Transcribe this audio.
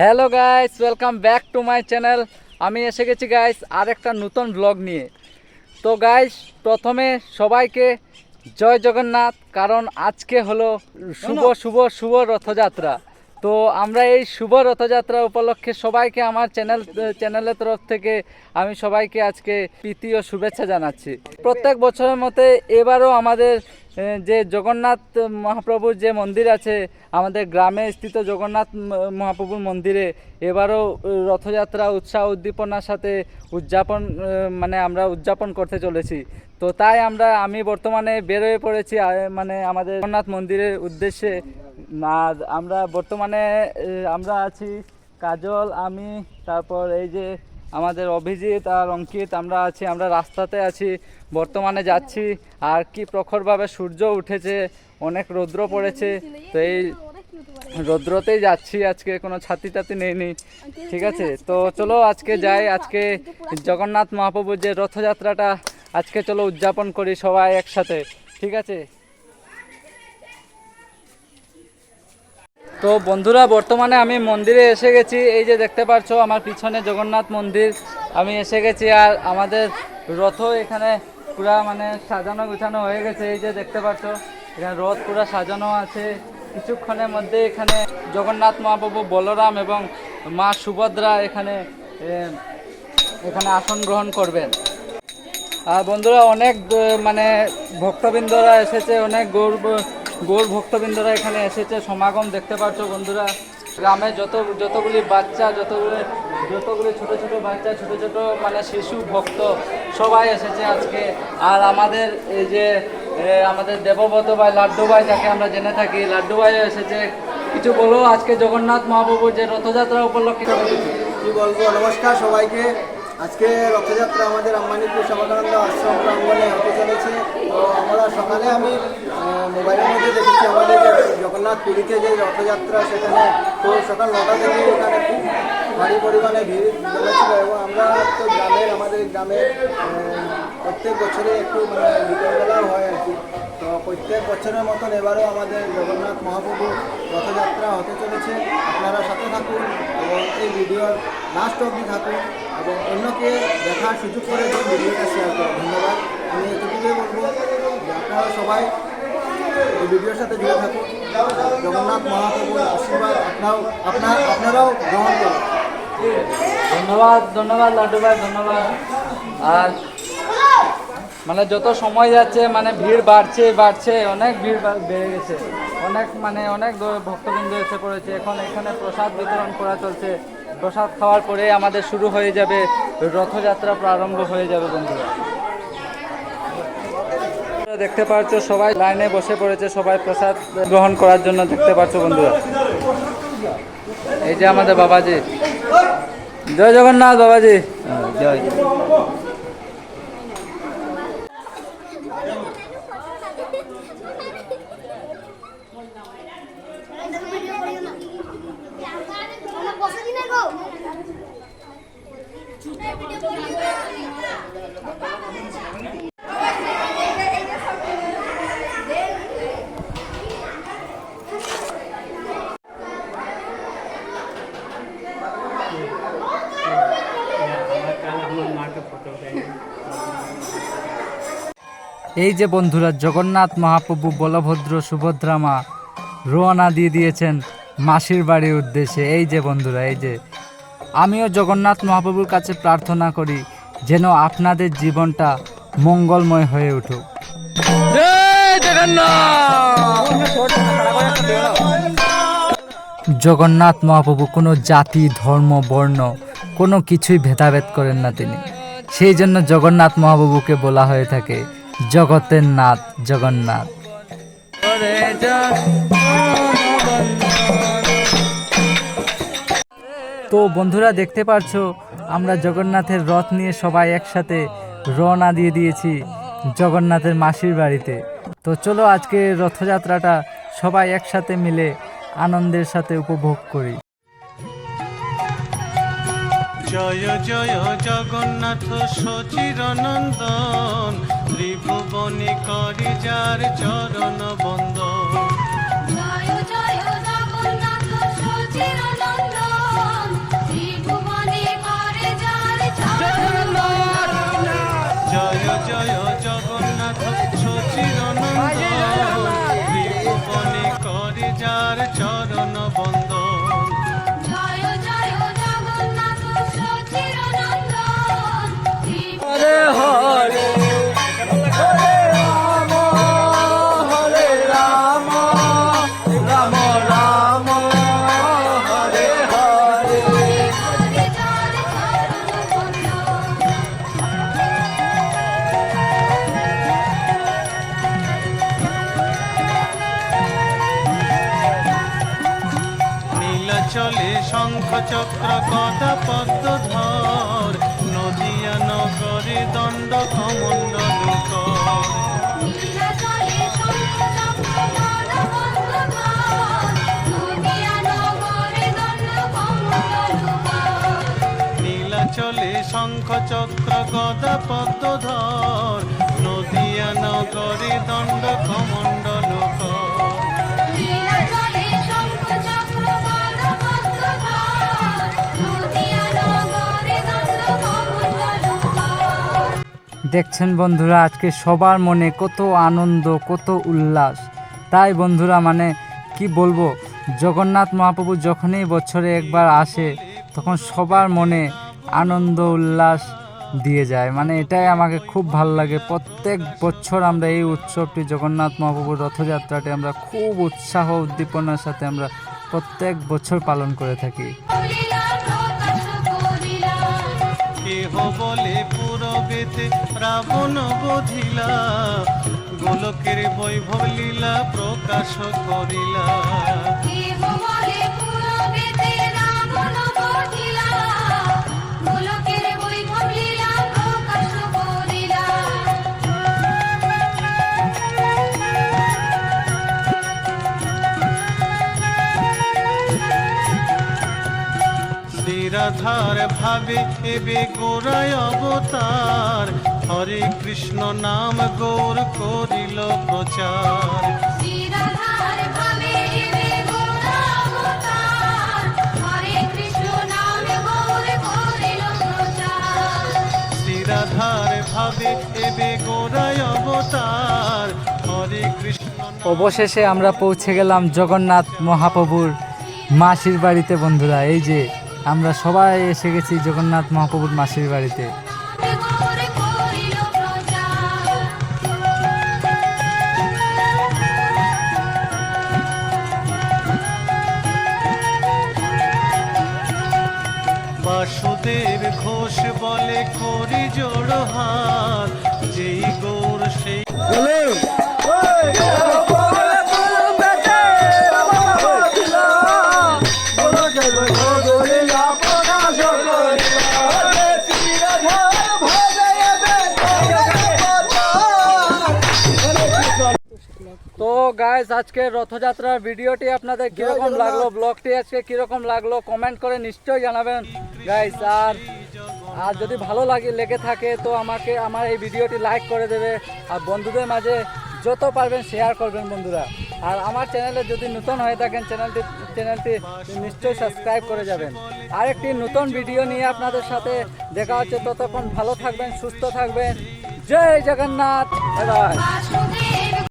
Hello guys welcome back to my channel আমি এসে গেছি গাইস আর একটা নতুন ব্লগ নিয়ে। তো গাইস প্রথমে সবাইকে জয় জগন্নাথ কারণ আজকে হলো শুভ শুভ শুভ রথযাত্রা। তো আমরা এই শুভ রথযাত্রা উপলক্ষে সবাইকে আমার চ্যানেল চ্যানেলের তরফ থেকে আমি সবাইকে আজকে প্রীতি ও শুভেচ্ছা জানাচ্ছি। প্রত্যেক বছরের মতে এবারও আমাদের যে জগন্নাথ মহাপ্রভুর যে মন্দির আছে, আমাদের গ্রামে স্থিত জগন্নাথ মহাপ্রভুর মন্দিরে, এবারও রথযাত্রা, উৎসাহ উদ্দীপনার সাথে উদযাপন মানে আমরা উদযাপন করতে চলেছি। তো তাই আমরা, আমি বর্তমানে বেরোয় পড়েছি মানে আমাদের জগন্নাথ মন্দিরের উদ্দেশ্যে। আর আমরা বর্তমানে আমরা আছি কাজল, আমি, তারপর এই যে আমাদের অভিজিৎ আর অঙ্কিত, আমরা আছি, আমরা রাস্তাতে আছি, বর্তমানে যাচ্ছি। আর কি প্রখরভাবে সূর্য উঠেছে, অনেক রৌদ্র পড়েছে, তো এই রৌদ্রতেই যাচ্ছি আজকে, কোনো ছাতি টাতি নেইনি, ঠিক আছে? তো চলো আজকে যাই, আজকে জগন্নাথ মহাপ্রভুর যে রথযাত্রাটা আজকে চলো উদযাপন করি সবাই একসাথে, ঠিক আছে? তো বন্ধুরা, বর্তমানে আমি মন্দিরে এসে গেছি। এই যে দেখতে পাচ্ছ, আমার পিছনে জগন্নাথ মন্দির। আমি এসে গেছি আর আমাদের রথ এখানে পুরা মানে সাজানো গুছানো হয়ে গেছে। এই যে দেখতে পাচ্ছ, এখানে রথ পুরা সাজানো আছে। কিছুক্ষণের মধ্যে এখানে জগন্নাথ মহাপ্রভু বলরাম এবং মা সুভদ্রা এখানে এখানে আসন গ্রহণ করবেন। আর বন্ধুরা, অনেক মানে ভক্তবৃন্দরা এসেছে, অনেক গৌর গৌর ভক্তবৃন্দরা এখানে এসেছে, সমাগম দেখতে পাচ্ছ বন্ধুরা। গ্রামে যত, যতগুলি বাচ্চা, যতগুলি যতগুলি ছোট ছোট বাচ্চা, ছোট ছোট মানে শিশু, ভক্ত সবাই এসেছে আজকে। আর আমাদের এই যে আমাদের দেবব্রত ভাই, লাড্ডু ভাই, যাকে আমরা জেনে থাকি, লাড্ডু ভাইও এসেছে। কিছু বলো, আজকে জগন্নাথ মহাপ্রভুর যে রথযাত্রা উপলক্ষে। কি বলব, নমস্কার সবাইকে। আজকে রথযাত্রা আমাদের আম্বানিপুর সমাধানন্দ আশ্রম প্রাঙ্গণে হতে চলেছে। তো আমরা সকালে আমি মোবাইলের মধ্যে দেখেছি আমাদের জগন্নাথ পুরীতে যে রথযাত্রা সেখানে তো সকাল নটা থেকে এখানে খুব ভারী পরিমাণে ভিড় জমেছিল এবং আমরা তো গ্রামের, আমাদের গ্রামে প্রত্যেক বছরে একটু মানে বিকেলবেলাও হয় আর কি। তো প্রত্যেক বছরের মতন এবারও আমাদের জগন্নাথ মহাপ্রভু রথযাত্রা হতে চলেছে। আপনারা সাথে থাকুন। এই ভিডিওর লাস্ট অবধি থাকুন এবং অন্যকে দেখার সুযোগ করে ভিডিওটা শেয়ার করুন। ধন্যবাদ। আমি এতটুকুই বলব যে আপনারা সবাই এই ভিডিওর সাথে জুড়ে থাকুন। জগন্নাথ মহাপ্রভুর আশীর্বাদ আপনারাও আপনার আপনারাও গ্রহণ করুন। ধন্যবাদ ধন্যবাদ, লাড্ডু ভাই, ধন্যবাদ। আর মানে যত সময় যাচ্ছে মানে ভিড় বাড়ছে বাড়ছে, অনেক ভিড় বেড়ে গেছে। অনেক মানে অনেক ভক্তবৃন্দ এসে পড়েছে। এখন এখানে প্রসাদ বিতরণ করা চলছে। প্রসাদ খাওয়ার পরে আমাদের শুরু হয়ে যাবে, রথযাত্রা প্রারম্ভ হয়ে যাবে বন্ধুরা। দেখতে পাচ্ছ, সবাই লাইনে বসে পড়েছে, সবাই প্রসাদ গ্রহণ করার জন্য দেখতে পাচ্ছ বন্ধুরা। এই যে আমাদের বাবাজি। জয় জগন্নাথ বাবাজি। জয় এই যে বন্ধুরা জগন্নাথ মহাপ্রভু বলভদ্র সুভদ্রা মা রোয়ানা দিয়ে দিয়েছেন মাসির বাড়ির উদ্দেশ্যে। এই যে বন্ধুরা এই যে আমিও জগন্নাথ মহাপ্রভুর কাছে প্রার্থনা করি যেন আপনাদের জীবনটা মঙ্গলময় হয়ে উঠুক। জগন্নাথ মহাপ্রভু কোনো জাতি ধর্ম বর্ণ কোনো কিছুই ভেদাভেদ করেন না তিনি। সেই জন্য জগন্নাথ মহাপ্রভুকে বলা হয়ে থাকে জগতের নাথ জগন্নাথ। তো বন্ধুরা, দেখতে পারছ, আমরা জগন্নাথের রথ নিয়ে সবাই একসাথে রওনা দিয়ে দিয়েছি জগন্নাথের মাসির বাড়িতে। তো চলো, আজকে রথযাত্রাটা সবাই একসাথে মিলে আনন্দের সাথে উপভোগ করি। জয় জয়, জগন্নাথ সচির নন্দন ত্রিভুবনী করি যার চরণ বন্দন শঙ্খ চক্র গদা পদ্ম ধর নদিয়া নগরে দণ্ড কমণ্ডল চলে শঙ্খ চক্র গদা পদ্ম ধর নদিয়া নগরে দণ্ড কমণ্ডল দেখছেন বন্ধুরা আজকে সবার মনে কত আনন্দ কত উল্লাস। তাই বন্ধুরা মানে কি বলব জগন্নাথ মহাপ্রভু যখনই বছরে একবার আসে তখন সবার মনে আনন্দ উল্লাস দিয়ে যায়। মানে এটাই আমাকে খুব ভালো লাগে। প্রত্যেক বছর আমরা এই উৎসবটি জগন্নাথ মহাপ্রভুর রথযাত্রাটি আমরা খুব উৎসাহ উদ্দীপনার সাথে আমরা প্রত্যেক বছর পালন করে থাকি। পুরবেতে রাবণ বধিলা গোলকের বৈভব লীলা প্রকাশ করিলা। নিরাধার ভাবে এবে গোড়ায় অবতার। হরে কৃষ্ণ নাম গৌর করিল প্রচার। শ্রীরাধার ভাবে এবে গোরা অবতার, হরে কৃষ্ণ নাম গৌর করিল প্রচার। নিরাধার ভাবে এবে গোড়ায় অবতার। হরে কৃষ্ণ অবশেষে আমরা পৌঁছে গেলাম জগন্নাথ মহাপ্রভুর মাসির বাড়িতে বন্ধুরা এই যে আমরা সবাই এসে গেছি জগন্নাথ মহাপ্রভুর মাসির বাড়িতে। বাসুদেব ঘোষ বলে করি জোড় গাইস আজকে রথযাত্রার ভিডিওটি আপনাদের কীরকম লাগল ব্লগটি আজকে কীরকম লাগল কমেন্ট করে নিশ্চয়ই জানাবেন। গাইস আর আর যদি ভালো লাগে লেগে থাকে তো আমাকে আমার এই ভিডিওটি লাইক করে দেবে। আর বন্ধুদের মাঝে যত পারবেন শেয়ার করবেন বন্ধুরা। আর আমার চ্যানেলে যদি নতুন হয়ে থাকেন চ্যানেলটি চ্যানেলটি নিশ্চয়ই সাবস্ক্রাইব করে যাবেন। আরেকটি নতুন ভিডিও নিয়ে আপনাদের সাথে দেখা হচ্ছে। ততক্ষণ ভালো থাকবেন সুস্থ থাকবেন। জয় জগন্নাথ। বাই